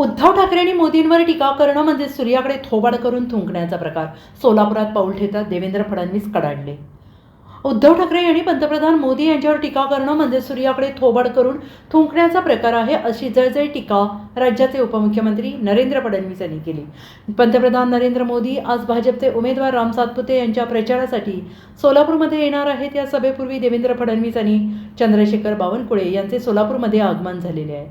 उद्धव ठाकरे मोदींवर टीका करणं म्हणजे सूर्याकडे थोबाड करून थुंकण्याचा प्रकार. सोलापुरात पाऊल ठेवतात देवेंद्र फडणवीस कडाडले. उद्धव ठाकरे यांनी पंतप्रधान मोदी यांच्यावर टीका करणं म्हणजे सूर्याकडे थोबाड करून थुंकण्याचा प्रकार आहे अशी जळजळ टीका राज्याचे उपमुख्यमंत्री नरेंद्र फडणवीस यांनी केली. पंतप्रधान नरेंद्र मोदी आज भाजपचे उमेदवार राम सातपुते यांच्या प्रचारासाठी सोलापूरमध्ये येणार आहेत या सभेपूर्वी देवेंद्र फडणवीस आणि चंद्रशेखर बावनकुळे यांचे सोलापूरमध्ये आगमन झालेले आहे.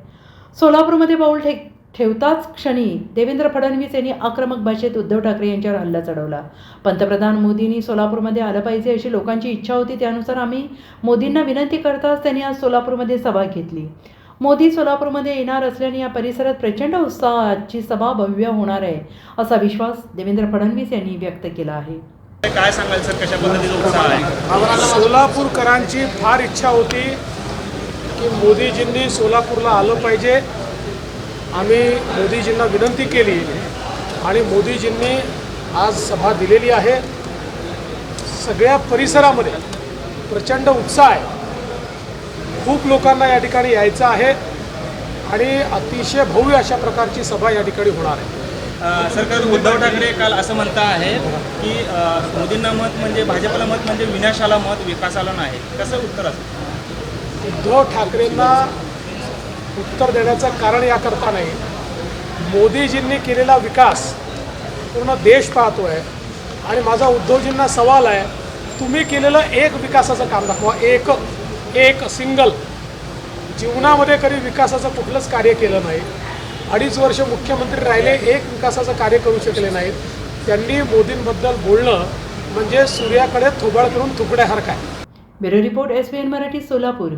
सोलापूरमध्ये पाऊल ठे ठेवताच क्षणी देवेंद्र फडणवीस यांनी आक्रमक भाषेत उद्धव ठाकरे यांच्यावर हल्ला चढवला. पंतप्रधान मोदींनी सोलापूरमध्ये आलं पाहिजे अशी लोकांची इच्छा होती त्यानुसार आम्ही मोदींना विनंती करताच त्यांनी आज सोलापूरमध्ये सभा घेतली. मोदी सोलापूरमध्ये येणार असल्याने या परिसरात प्रचंड उत्साह आजची सभा भव्य होणार आहे असा विश्वास देवेंद्र फडणवीस यांनी व्यक्त केला आहे. काय सांगाल सर कशा पद्धतीचा उत्साह आहे? सोलापूरकरांची फार इच्छा होती की मोदीजींनी सोलापूरला आलं पाहिजे. आम्ही मोदीजींना विनंती केली आणि मोदीजींनी आज सभा दिलेली आहे. सगळ्या परिसरामध्ये प्रचंड उत्साह आहे. खूप लोकांना या ठिकाणी यायचं आहे आणि अतिशय भव्य अशा प्रकारची सभा या ठिकाणी होणार आहे. सरकार उद्धव ठाकरे काल असं म्हणता आहेत की मोदींना मत म्हणजे भाजपला मत म्हणजे विनाशाला मत विकासाला नाही. कसं उत्तर असतं? उद्धव ठाकरेंना उत्तर देण्याचं कारण याकरता नाही. मोदीजींनी केलेला विकास पूर्ण देश पाहतो आहे आणि माझा उद्धवजींना सवाल आहे तुम्ही केलेलं एक विकासाचं काम दाखवा. एक एक सिंगल जीवनामध्ये कधी विकासाचं कुठलंच कार्य केलं नाही. अडीच वर्ष मुख्यमंत्री राहिले एक विकासाचं कार्य करू शकले नाहीत. त्यांनी मोदींबद्दल बोलणं म्हणजे सूर्याकडे थोबाळ करून थुकड्यासारखं आहे bureau report S Marathi Solapur.